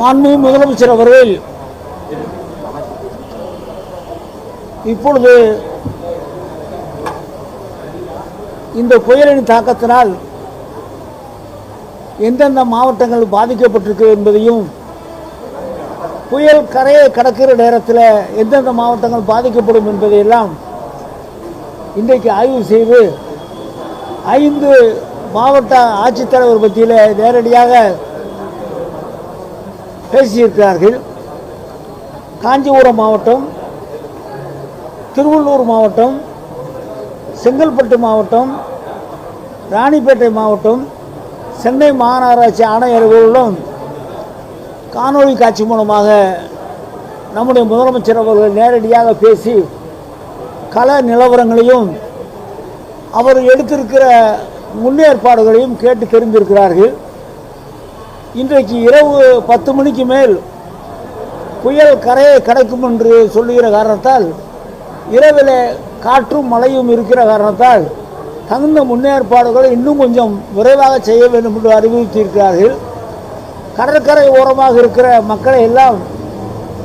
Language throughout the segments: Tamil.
மாண்பு முதலமைச்சர் அவர்கள் இப்பொழுது இந்த புயலின் தாக்கத்தினால் எந்தெந்த மாவட்டங்கள் பாதிக்கப்பட்டிருக்கு என்பதையும் புயல் கரையை கடக்கிற நேரத்தில் எந்தெந்த மாவட்டங்கள் பாதிக்கப்படும் என்பதையெல்லாம் இன்றைக்கு ஆய்வு செய்து ஐந்து மாவட்ட ஆட்சித்தலைவர் பற்றியில் நேரடியாக பேசியிருக்கிறார்கள். காஞ்சிபுரம் மாவட்டம் திருவள்ளூர் மாவட்டம் செங்கல்பட்டு மாவட்டம் ராணிப்பேட்டை மாவட்டம் சென்னை மாநகராட்சி ஆணையர்களுடன் காணொளி காட்சி மூலமாக நம்முடைய முதலமைச்சர் அவர்கள் நேரடியாக பேசி கல நிலவரங்களையும் அவர் எடுத்திருக்கிற முன்னேற்பாடுகளையும் கேட்டு தெரிந்திருக்கிறார்கள். இன்றைக்கு இரவு பத்து மணிக்கு மேல் புயல் கரையை கடக்கும் என்று சொல்லுகிற காரணத்தால் இரவில் காற்றும் மழையும் இருக்கிற காரணத்தால் தகுந்த முன்னேற்பாடுகளை இன்னும் கொஞ்சம் விரைவாக செய்ய வேண்டும் என்று அறிவுறுத்தியிருக்கிறார்கள். கடற்கரை ஓரமாக இருக்கிற மக்களை எல்லாம்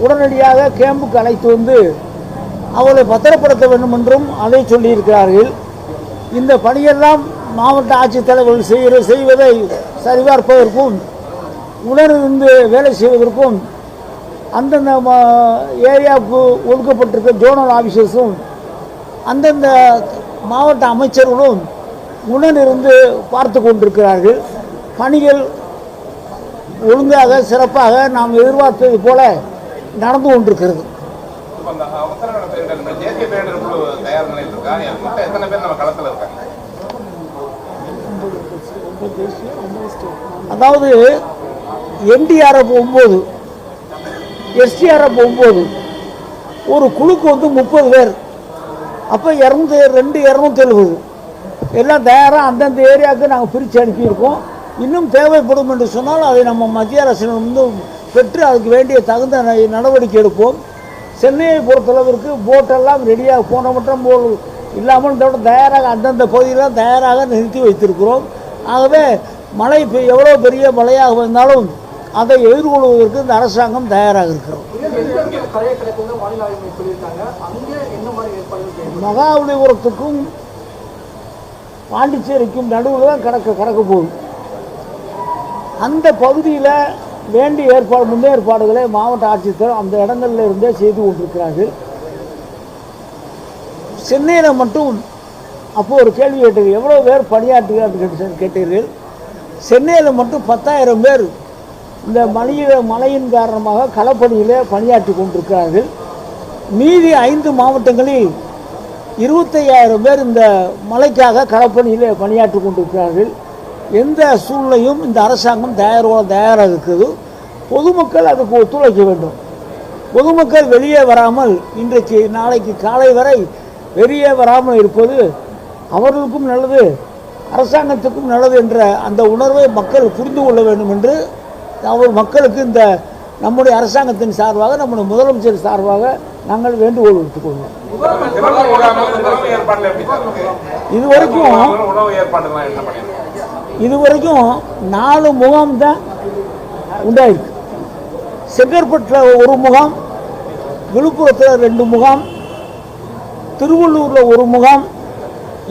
உடனடியாக கேம்புக்கு அழைத்து வந்து அவர்களை பத்திரப்படுத்த வேண்டும் என்றும் அதை சொல்லியிருக்கிறார்கள். இந்த பணியெல்லாம் மாவட்ட ஆட்சித்தலைவர்கள் செய்கிற செய்வதை சரிபார்ப்பதற்கும் உடனிருந்து வேலை செய்வதற்கும் அந்தந்த ஏரியாவுக்கு ஒதுக்கப்பட்டிருக்க ஜோனல் ஆஃபீஸர்ஸும் அந்தந்த மாவட்ட அமைச்சர்களும் உடனிருந்து பார்த்து கொண்டிருக்கிறார்கள். பணிகள் ஒழுங்காக சிறப்பாக நாம் எதிர்பார்த்தது போல நடந்து கொண்டிருக்கிறது. அதாவது என்டிஆர்எஃப் ஒம்பது எஸ்டிஆர்எஃப் ஒம்பது ஒரு குழுக்கு வந்து முப்பது பேர். அப்போ இரநூத்தி ரெண்டு இரநூத்தி எழுபது. எல்லாம் தயாராக அந்தந்த ஏரியாவுக்கு நாங்கள் பிரித்து அனுப்பியிருக்கோம். இன்னும் தேவைப்படும் என்று சொன்னால் அதை நம்ம மத்திய அரசிடம் பெற்று அதுக்கு வேண்டிய தகுந்த ந- நடவடிக்கை எடுப்போம். சென்னையை பொறுத்தளவிற்கு போட்டெல்லாம் ரெடியாக போன மட்டும் போல் இல்லாமல் தோட தயாராக அந்தந்த பகுதியெல்லாம் தயாராக நிறுத்தி வைத்திருக்கிறோம். ஆகவே மழை எவ்வளோ பெரிய மழையாக வந்தாலும் அதை எதிர்கொள்வதற்கு இந்த அரசாங்கம் தயாராக இருக்கிறோம் மகாபலிபுரத்துக்கும் பாண்டிச்சேரிக்கும் நடுவில் தான் கடக்க கடக்க போகுது. அந்த பகுதியில் வேண்டிய ஏற்பாடு முன்னேற்பாடுகளை மாவட்ட ஆட்சித்தர் அந்த இடங்கள்ல இருந்தே செய்து கொண்டிருக்கிறார்கள். சென்னையில் மட்டும் அப்போது ஒரு கேள்வி கேட்டீர்கள் எவ்வளோ பேர் பணியாற்றுகிறார்கள் கேட்டீர்கள். சென்னையில் மட்டும் பத்தாயிரம் பேர் இந்த மழையில மழையின் காரணமாக களப்பணியில் பணியாற்றி கொண்டிருக்கிறார்கள். மீதி ஐந்து மாவட்டங்களில் இருபத்தையாயிரம் பேர் இந்த மலைக்காக களப்பணியில் பணியாற்றி கொண்டிருக்கிறார்கள். எந்த சூழ்நிலையும் இந்த அரசாங்கம் தயாரோட தயாராக இருக்குது பொதுமக்கள் அதுக்கு ஒத்துழைக்க வேண்டும். பொதுமக்கள் வெளியே வராமல் இன்றைக்கு நாளைக்கு காலை வரை வெளியே வராமல் இருப்பது அவர்களுக்கும் நல்லது அரசாங்கத்துக்கும் நல்லது என்ற அந்த உணர்வை மக்கள் புரிந்து கொள்ள வேண்டும் என்று அவர் மக்களுக்கு இந்த நம்முடைய அரசாங்கத்தின் சார்பாக நம்முடைய முதலமைச்சர் சார்பாக நாங்கள் வேண்டுகோள் விட்டுக் கொள்வோம் இதுவரைக்கும் இதுவரைக்கும் நாலு முகாம் தான் உண்டாயிருக்கு. செங்கற்பட்டில் ஒரு முகாம் விழுப்புரத்தில் ரெண்டு முகாம் திருவள்ளூரில் ஒரு முகாம்.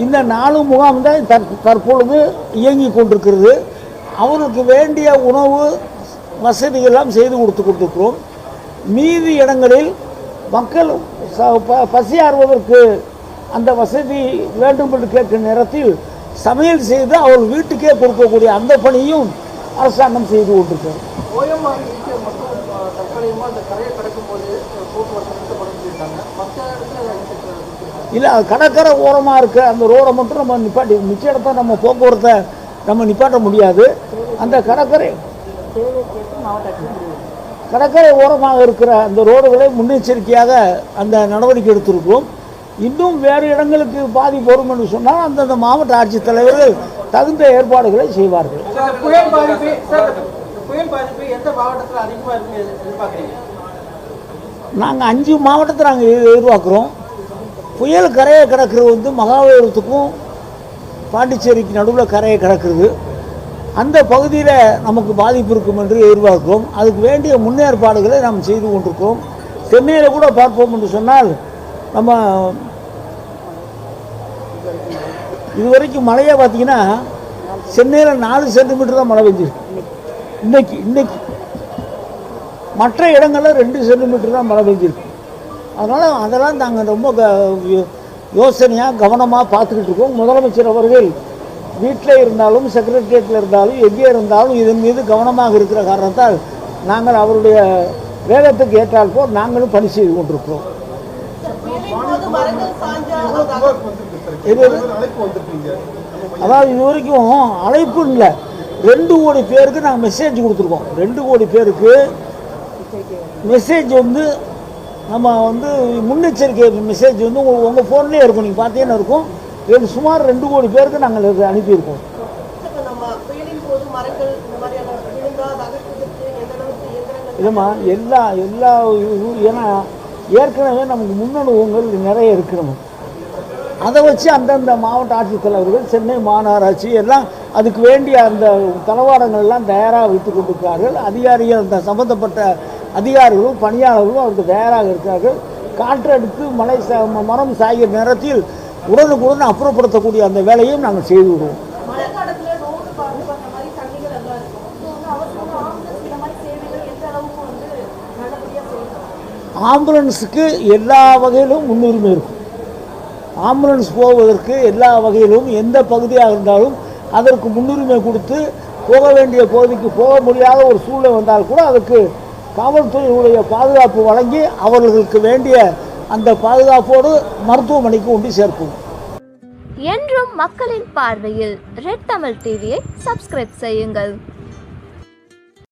இந்த நாலு முகாம் தான் தற் தற்பொழுது இயங்கி கொண்டிருக்கிறது. அவருக்கு வேண்டிய உணவு வசதிகள்லாம் செய்து கொடுத்து கொடுத்துருக்கிறோம். மீதி இடங்களில் மக்கள் பசியாறுவதற்கு அந்த வசதி வேண்டும் என்று கேட்கிற நேரத்தில் சமையல் செய்து அவர்கள் வீட்டுக்கே கொடுக்கக்கூடிய அந்த பணியும் அரசாங்கம் செய்து கொண்டிருக்கிறது. இல்லை அது கடற்கரை ஓரமாக இருக்க. அந்த ரோடை மட்டும் நம்ம நிப்பாட்டி மிச்ச இடத்த நம்ம போக்குவரத்தை நம்ம நிப்பாட்ட முடியாது. அந்த கடற்கரை கடற்கரை ஓரமாக இருக்கிற அந்த ரோடுகளை முன்னெச்சரிக்கையாக அந்த நடவடிக்கை எடுத்திருக்கிறோம். இன்னும் வேறு இடங்களுக்கு பாதிப்பு வரும் என்று சொன்னால் அந்தந்த மாவட்ட ஆட்சித்தலைவர்கள் தகுந்த ஏற்பாடுகளை செய்வார்கள். புயல் பாதிப்பு புயல் எந்த மாவட்டத்தில் அதிகமாக எதிர்பார்க்குறீங்க? நாங்கள் அஞ்சு மாவட்டத்தை நாங்கள் எதிர்பார்க்குறோம். புயல் கரையை கிடக்கிறது வந்து மகாபலிபுரத்துக்கும் பாண்டிச்சேரிக்கு நடுவில் கரையை கிடக்கிறது. அந்த பகுதியில் நமக்கு பாதிப்பு இருக்கும் என்று எதிர்பார்க்கிறோம். அதுக்கு வேண்டிய முன்னேற்பாடுகளை நாம் செய்து கொண்டிருக்கிறோம். சென்னையில் கூட பார்ப்போம் என்று சொன்னால் நம்ம இதுவரைக்கும் மழையை பார்த்தீங்கன்னா சென்னையில் நாலு சென்டிமீட்டர் தான் மழை பெஞ்சிருக்கு. இன்னைக்கு இன்னைக்கு. மற்ற இடங்களில் ரெண்டு சென்டிமீட்டர் தான் மழை பெஞ்சிருக்கு. அதனால் அதெல்லாம் நாங்கள் ரொம்ப க- யோசனையாக கவனமாக பார்த்துக்கிட்டு இருக்கோம். முதலமைச்சர் அவர்கள் வீட்டில் இருந்தாலும் செக்ரட்டரியேட்டில் இருந்தாலும் எங்கே இருந்தாலும் இதன் மீது கவனமாக இருக்கிற காரணத்தால் நாங்கள் அவருடைய வேகத்துக்கு ஏற்றால் போல் நாங்களும் பணி செய்து கொண்டிருக்கிறோம். இது அதாவது இது வரைக்கும் அழைப்பு இல்லை. ரெண்டு கோடி பேருக்கு நாங்கள் மெசேஜ் கொடுத்துருக்கோம். ரெண்டு கோடி பேருக்கு மெசேஜ் வந்து நம்ம வந்து முன்னெச்சரிக்கை மெசேஜ் வந்து உங்கள் உங்கள் ஃபோன்லேயே இருக்கும். நீங்கள் பார்த்தீங்கன்னா இருக்கும். ரெண்டு சுமார் ரெண்டு கோடி பேருக்கு நாங்கள் இது அனுப்பியிருக்கோம். இல்லைம்மா எல்லா எல்லா ஏன்னா ஏற்கனவே நமக்கு முன்னனுபவங்கள் நிறைய இருக்கு நமக்கு அதை வச்சு அந்தந்த மாவட்ட ஆட்சித்தலைவர்கள் சென்னை மாநகராட்சி எல்லாம் அதுக்கு வேண்டிய அந்த தளவாடங்கள் எல்லாம் தயாராக வைத்துக் கொண்டிருக்கிறார்கள். அதிகாரிகள் அந்த சம்பந்தப்பட்ட அதிகாரிகளும் பணியாளர்களும் அதுக்கு தயாராக இருக்கிறார்கள். காற்றடித்து மழை மரம் சாய்கிற நேரத்தில் உடனுக்குடன் அப்புறப்படுத்தக்கூடிய அந்த வேலையும் நாங்கள் செய்து விடுவோம். ஆம்புலன்ஸுக்கு எல்லா வகையிலும் முன்னுரிமை இருக்கும். ஆம்புலன்ஸ் போவதற்கு எல்லா வகையிலும் எந்த பகுதியாக இருந்தாலும் அதற்கு முன்னுரிமை கொடுத்து போக வேண்டிய பகுதிக்கு போக முடியாத ஒரு சூழ்நிலை வந்தால் கூட அதுக்கு காவல்துறையினுடைய பாதுகாப்பு வழங்கி அவர்களுக்கு வேண்டிய அந்த பாதுகாப்போடு மருத்துவமனைக்கு கொண்டு சேர்ப்போம். என்றும் மக்களின் பார்வையில் ரெட் தமிழ் டிவியை சப்ஸ்கிரைப் செய்யுங்கள்.